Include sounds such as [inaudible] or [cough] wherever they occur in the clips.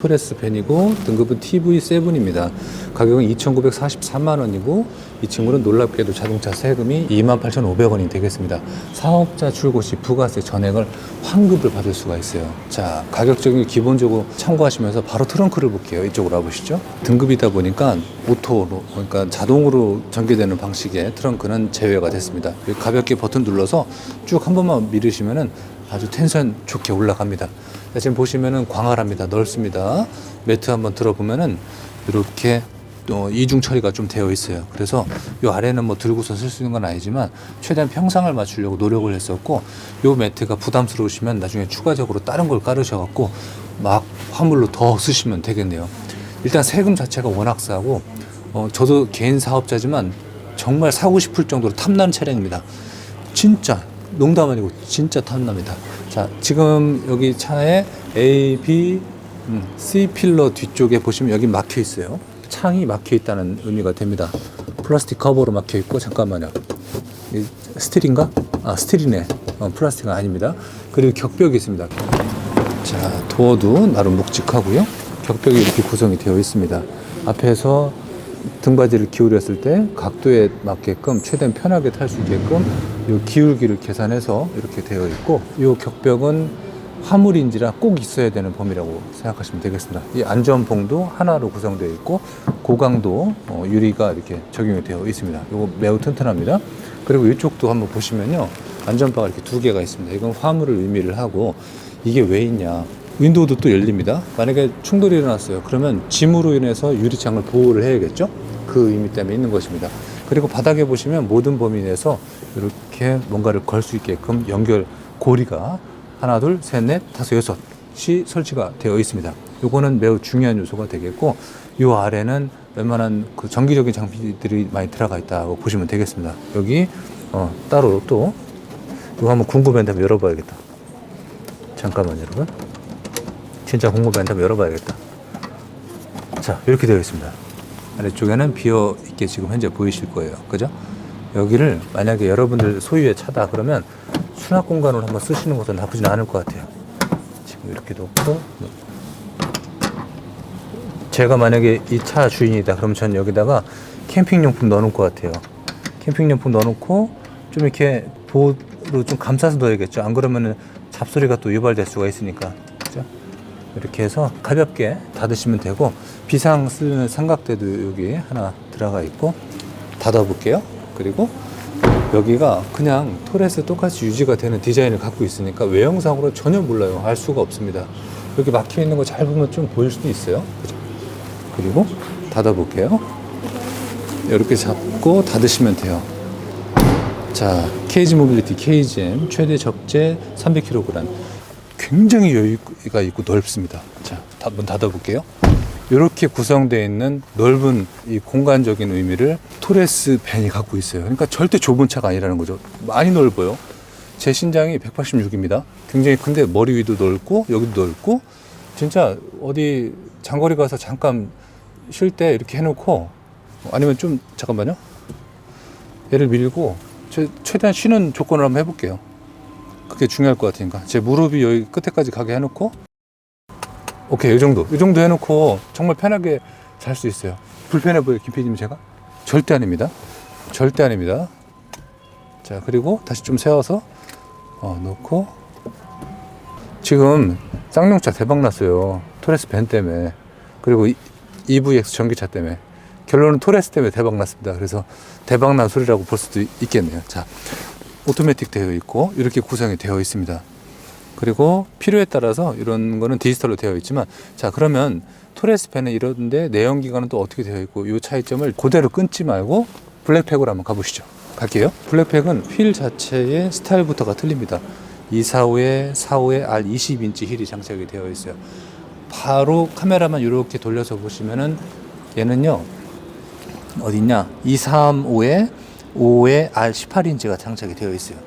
프레스 펜이고 등급은 TV7입니다. 가격은 2,943만 원이고 이 친구는 놀랍게도 자동차 세금이 28,500원이 되겠습니다. 사업자 출고 시 부가세 전액을 환급을 받을 수가 있어요. 자, 가격적인 기본적으로 참고하시면서 바로 트렁크를 볼게요. 이쪽으로 와보시죠. 등급이다 보니까 오토로 그러니까 자동으로 전개되는 방식의 트렁크는 제외가 됐습니다. 가볍게 버튼 눌러서 쭉 한 번만 밀으시면은 아주 텐션 좋게 올라갑니다. 자, 지금 보시면은 광활합니다. 넓습니다. 매트 한번 들어보면은 이렇게 또 이중 처리가 좀 되어 있어요. 그래서 이 아래는 뭐 들고서 쓸 수 있는 건 아니지만 최대한 평상을 맞추려고 노력을 했었고 이 매트가 부담스러우시면 나중에 추가적으로 다른 걸 깔으셔갖고 막 화물로 더 쓰시면 되겠네요. 일단 세금 자체가 워낙 싸고 어, 저도 개인 사업자지만 정말 사고 싶을 정도로 탐나는 차량입니다. 진짜 농담 아니고 진짜 탐납니다. 자, 지금 여기 차에 A, B, 음, C 필러 뒤쪽에 보시면 여기 막혀 있어요. 창이 막혀 있다는 의미가 됩니다. 플라스틱 커버로 막혀 있고 잠깐만요. 이 스틸인가? 아, 스틸이네. 어, 플라스틱은 아닙니다. 그리고 격벽이 있습니다. 자, 도어도 나름 묵직하고요. 격벽이 이렇게 구성이 되어 있습니다. 앞에서 등받이를 기울였을 때 각도에 맞게끔 최대한 편하게 탈 수 있게끔 이 기울기를 계산해서 이렇게 되어 있고 이 격벽은 화물인지라 꼭 있어야 되는 범위라고 생각하시면 되겠습니다. 이 안전봉도 하나로 구성되어 있고 고강도 어, 유리가 이렇게 적용이 되어 있습니다. 이거 매우 튼튼합니다. 그리고 이쪽도 한번 보시면요. 안전바가 이렇게 두 개가 있습니다. 이건 화물을 의미를 하고 이게 왜 있냐. 윈도우도 또 열립니다. 만약에 충돌이 일어났어요. 그러면 짐으로 인해서 유리창을 보호를 해야겠죠? 그 의미 때문에 있는 것입니다. 그리고 바닥에 보시면 모든 범위 내에서 이렇게 뭔가를 걸 수 있게끔 연결 고리가 하나, 둘, 셋, 넷, 다섯, 여섯이 설치가 되어 있습니다. 요거는 매우 중요한 요소가 되겠고, 요 아래는 웬만한 그 전기적인 장비들이 많이 들어가 있다고 보시면 되겠습니다. 여기 어, 따로 또 이거 한번 궁금한데 한번 열어봐야겠다. 잠깐만요, 여러분. 진짜 궁금한데 한번 열어봐야겠다. 자, 이렇게 되어 있습니다. 아래쪽에는 비어 있게 지금 현재 보이실 거예요. 그죠? 여기를 만약에 여러분들 소유의 차다 그러면 수납 공간으로 한번 쓰시는 것은 나쁘진 않을 것 같아요. 지금 이렇게 놓고 제가 만약에 이 차 주인이다 그러면 전 여기다가 캠핑용품 넣어놓을 것 같아요. 캠핑용품 넣어놓고 좀 이렇게 보로 좀 감싸서 넣어야겠죠. 안 그러면은 잡소리가 또 유발될 수가 있으니까. 그죠? 이렇게 해서 가볍게 닫으시면 되고 비상 쓰는 삼각대도 여기 하나 들어가 있고 닫아 볼게요. 그리고 여기가 그냥 토레스 똑같이 유지가 되는 디자인을 갖고 있으니까 외형상으로 전혀 몰라요. 알 수가 없습니다. 여기 막혀 있는 거 잘 보면 좀 보일 수도 있어요. 그리고 닫아 볼게요. 이렇게 잡고 닫으시면 돼요. 자, 케이지 모빌리티 KGM 최대 적재 300kg. 굉장히 여유가 있고 넓습니다. 자, 한번 닫아볼게요. 이렇게 구성되어 있는 넓은 이 공간적인 의미를 토레스 벤이 갖고 있어요. 그러니까 절대 좁은 차가 아니라는 거죠. 많이 넓어요. 제 신장이 186입니다. 굉장히 큰데 머리 위도 넓고 여기도 넓고 진짜 어디 장거리 가서 잠깐 쉴 때 이렇게 해놓고 아니면 좀 잠깐만요. 얘를 밀고 최- 최대한 쉬는 조건을 한번 해볼게요. 그게 중요할 것 같으니까 제 무릎이 여기 끝에까지 가게 해놓고 오케이 이 정도 이 정도 해놓고 정말 편하게 잘 수 있어요. 불편해 보여요 김PD님 제가? 절대 아닙니다. 절대 아닙니다. 자 그리고 다시 좀 세워서 어, 놓고 지금 쌍용차 대박 났어요. 토레스 벤 때문에 그리고 이- EVX 전기차 때문에 결론은 토레스 때문에 대박 났습니다. 그래서 대박 난 소리라고 볼 수도 있- 있겠네요. 자 오토매틱 되어 있고 이렇게 구성이 되어 있습니다. 그리고 필요에 따라서 이런 거는 디지털로 되어 있지만 자 그러면 토레스펜은 이런데 내연기관은 또 어떻게 되어 있고 이 차이점을 그대로 끊지 말고 블랙팩으로 한번 가보시죠. 갈게요. 블랙팩은 휠 자체의 스타일부터가 틀립니다. 245에 45에 R20인치 휠이 장착이 되어 있어요. 바로 카메라만 이렇게 돌려서 보시면은 얘는요 어딨냐 235에 5에 R18인치가 장착이 되어 있어요.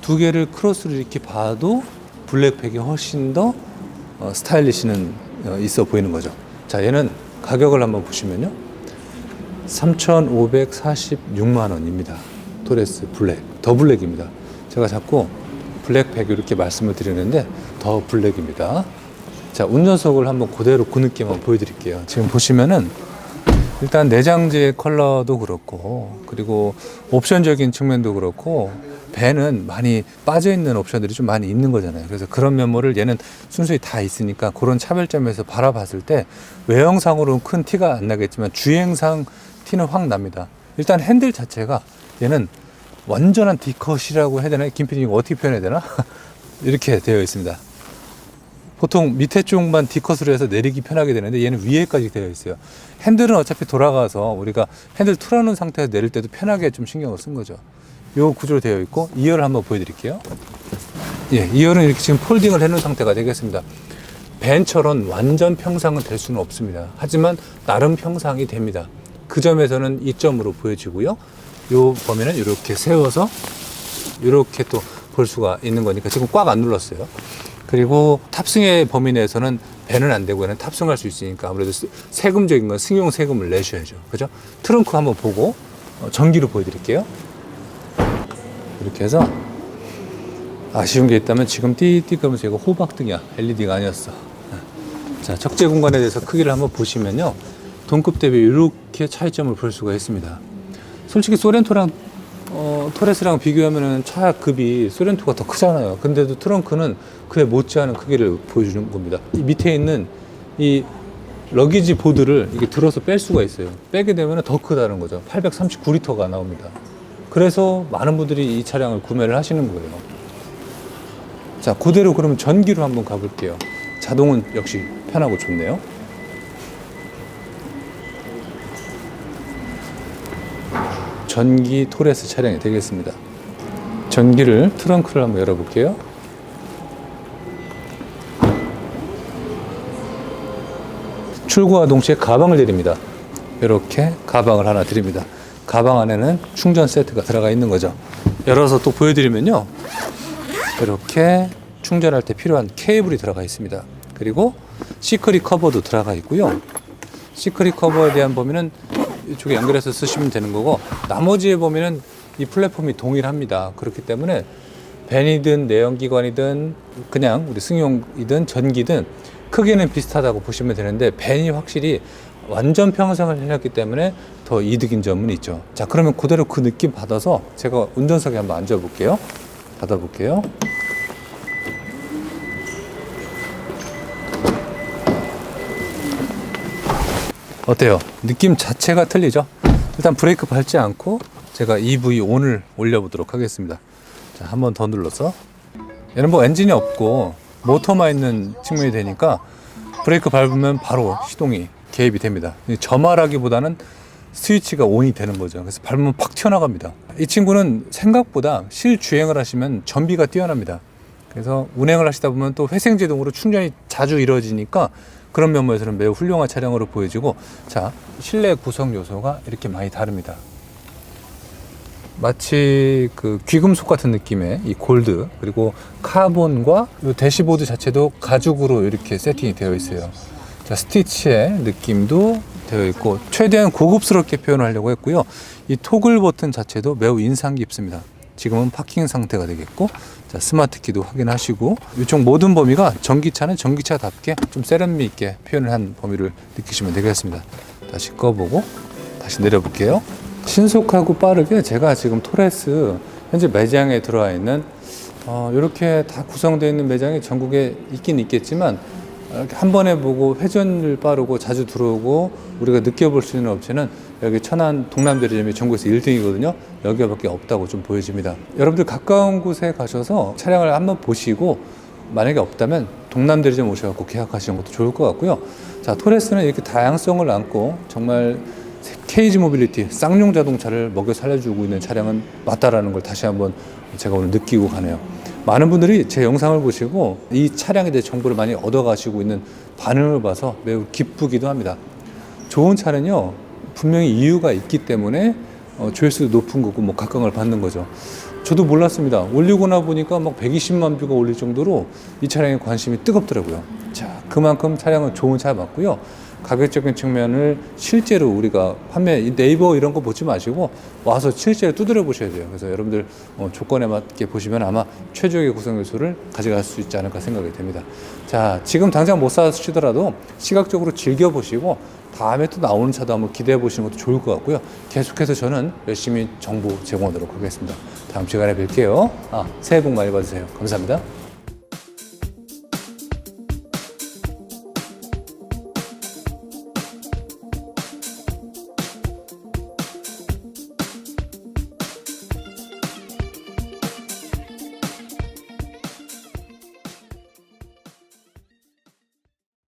두 개를 크로스로 이렇게 봐도 블랙팩이 훨씬 더 어, 스타일리시는 어, 있어 보이는 거죠. 자, 얘는 가격을 한번 보시면요. 3,546만 원입니다. 토레스 블랙, 더 블랙입니다. 제가 자꾸 블랙팩 이렇게 말씀을 드리는데 더 블랙입니다. 자, 운전석을 한번 그대로 그 느낌 한번 보여드릴게요. 지금 보시면은 일단 내장재 컬러도 그렇고 그리고 옵션적인 측면도 그렇고 배는 많이 빠져 있는 옵션들이 좀 많이 있는 거잖아요. 그래서 그런 면모를 얘는 순수히 다 있으니까 그런 차별점에서 바라봤을 때 외형상으로는 큰 티가 안 나겠지만 주행상 티는 확 납니다. 일단 핸들 자체가 얘는 완전한 D컷이라고 해야 되나? 김PD 이거 어떻게 표현해야 되나? [laughs] 이렇게 되어 있습니다. 보통 밑에 쪽만 D컷으로 해서 내리기 편하게 되는데 얘는 위에까지 되어 있어요. 핸들은 어차피 돌아가서 우리가 핸들 틀어놓은 상태에서 내릴 때도 편하게 좀 신경을 쓴 거죠. 요 구조로 되어 있고 2열을 한번 보여드릴게요. 예, 2열은 이렇게 지금 폴딩을 해놓은 상태가 되겠습니다. 벤처럼 완전 평상은 될 수는 없습니다. 하지만 나름 평상이 됩니다. 그 점에서는 이점으로 보여지고요. 요 범위는 이렇게 세워서 이렇게 또 볼 수가 있는 거니까 지금 꽉 안 눌렀어요. 그리고 탑승의 범위 내에서는 배는 안 되고 탑승할 수 있으니까 아무래도 스- 세금적인 건 승용 세금을 내셔야죠. 그죠? 트렁크 한번 보고 어, 전기로 보여드릴게요. 이렇게 해서 아쉬운 게 있다면 지금 띠띠 끄면서 이거 호박등이야. LED가 아니었어. 자, 적재 공간에 대해서 크기를 한번 보시면요. 동급 대비 이렇게 차이점을 볼 수가 있습니다. 솔직히 소렌토랑 어, 토레스랑 비교하면은 차급이 소렌토가 더 크잖아요. 근데도 트렁크는 그에 못지않은 크기를 보여주는 겁니다. 이 밑에 있는 이 러기지 보드를 이게 들어서 뺄 수가 있어요. 빼게 되면 더 크다는 거죠. 839리터가 나옵니다. 그래서 많은 분들이 이 차량을 구매를 하시는 거예요. 자, 그대로 그러면 전기로 한번 가볼게요. 자동은 역시 편하고 좋네요. 전기 토레스 차량이 되겠습니다. 전기를 트렁크를 한번 열어볼게요. 출고와 동시에 가방을 드립니다. 이렇게 가방을 하나 드립니다. 가방 안에는 충전 세트가 들어가 있는 거죠. 열어서 또 보여드리면요. 이렇게 충전할 때 필요한 케이블이 들어가 있습니다. 그리고 시크릿 커버도 들어가 있고요. 시크릿 커버에 대한 범위는 이쪽에 연결해서 쓰시면 되는 거고 나머지의 범위는 이 플랫폼이 동일합니다. 그렇기 때문에 벤이든 내연기관이든 그냥 우리 승용이든 전기든 크기는 비슷하다고 보시면 되는데 벤이 확실히 완전 평상을 해놨기 때문에 더 이득인 점은 있죠. 자 그러면 그대로 그 느낌 받아서 제가 운전석에 한번 앉아볼게요. 받아볼게요. 어때요? 느낌 자체가 틀리죠? 일단 브레이크 밟지 않고 제가 EV ON을 올려보도록 하겠습니다. 자, 한 번 더 눌러서. 얘는 뭐 엔진이 없고 모터만 있는 측면이 되니까 브레이크 밟으면 바로 시동이 개입이 됩니다. 저말하기보다는 스위치가 ON이 되는 거죠. 그래서 밟으면 팍 튀어나갑니다. 이 친구는 생각보다 실주행을 하시면 전비가 뛰어납니다. 그래서 운행을 하시다 보면 또 회생제동으로 충전이 자주 이루어지니까 그런 면모에서는 매우 훌륭한 차량으로 보여지고 자 실내 구성 요소가 이렇게 많이 다릅니다. 마치 그 귀금속 같은 느낌의 이 골드 그리고 카본과 이 대시보드 자체도 가죽으로 이렇게 세팅이 되어 있어요. 자 스티치의 느낌도 되어 있고 최대한 고급스럽게 표현하려고 했고요. 이 토글 버튼 자체도 매우 인상 깊습니다. 지금은 파킹 상태가 되겠고 자 스마트 키도 확인하시고 이쪽 모든 범위가 전기차는 전기차답게 좀 세련미 있게 표현을 한 범위를 느끼시면 되겠습니다. 다시 꺼보고 다시 내려볼게요. 신속하고 빠르게 제가 지금 토레스 현재 매장에 들어와 있는 어, 이렇게 다 구성되어 있는 매장이 전국에 있긴 있겠지만 이렇게 한 번에 보고 회전을 빠르고 자주 들어오고 우리가 느껴볼 수 있는 업체는 여기 천안 동남대리점이 전국에서 1등이거든요. 여기밖에 없다고 좀 보여집니다. 여러분들 가까운 곳에 가셔서 차량을 한번 보시고 만약에 없다면 동남대리점 오셔갖고 계약하시는 것도 좋을 것 같고요. 자, 토레스는 이렇게 다양성을 안고 정말 케이지 모빌리티, 쌍용 자동차를 먹여 살려주고 있는 차량은 맞다라는 걸 다시 한번 제가 오늘 느끼고 가네요. 많은 분들이 제 영상을 보시고 이 차량에 대해 정보를 많이 얻어가시고 있는 반응을 봐서 매우 기쁘기도 합니다. 좋은 차는요, 분명히 이유가 있기 때문에 어, 조회수도 높은 거고 뭐 각광을 받는 거죠. 저도 몰랐습니다. 올리고 나 보니까 막 120만 뷰가 올릴 정도로 이 차량에 관심이 뜨겁더라고요. 자, 그만큼 차량은 좋은 차 맞고요. 가격적인 측면을 실제로 우리가 판매 이 네이버 이런 거 보지 마시고 와서 실제로 두드려 보셔야 돼요. 그래서 여러분들 어, 조건에 맞게 보시면 아마 최적의 구성 요소를 가져갈 수 있지 않을까 생각이 됩니다. 자, 지금 당장 못 사시더라도 시각적으로 즐겨 보시고 다음에 또 나오는 차도 한번 기대해 보시는 것도 좋을 것 같고요. 계속해서 저는 열심히 정보 제공하도록 하겠습니다. 다음 시간에 뵐게요. 아, 새해 복 많이 받으세요. 감사합니다.